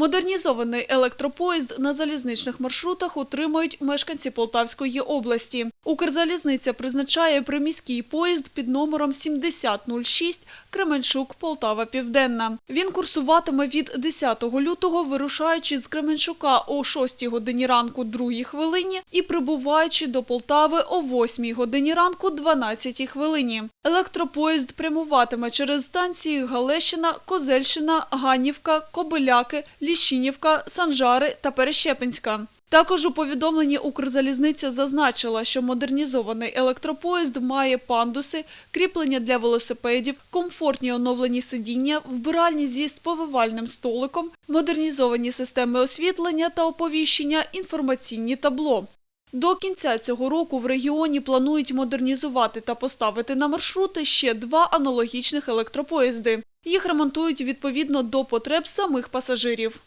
Модернізований електропоїзд на залізничних маршрутах отримають мешканці Полтавської області. Укрзалізниця призначає приміський поїзд під номером 7006 Кременчук Полтава Південна. Він курсуватиме від 10 лютого, вирушаючи з Кременчука о 6 годині ранку 2 хвилині і прибуваючи до Полтави о 8 годині ранку 12 хвилині. Електропоїзд прямуватиме через станції Галещина, Козельщина, Ганнівка, Кобиляки, Ліщинівка, Санжари та Перещепинська. Також у повідомленні Укрзалізниця зазначила, що модернізований електропоїзд має пандуси, кріплення для велосипедів, комфортні оновлені сидіння, вбиральні зі сповивальним столиком, модернізовані системи освітлення та оповіщення, інформаційні табло. До кінця цього року в регіоні планують модернізувати та поставити на маршрути ще два аналогічних електропоїзди. Їх ремонтують відповідно до потреб самих пасажирів.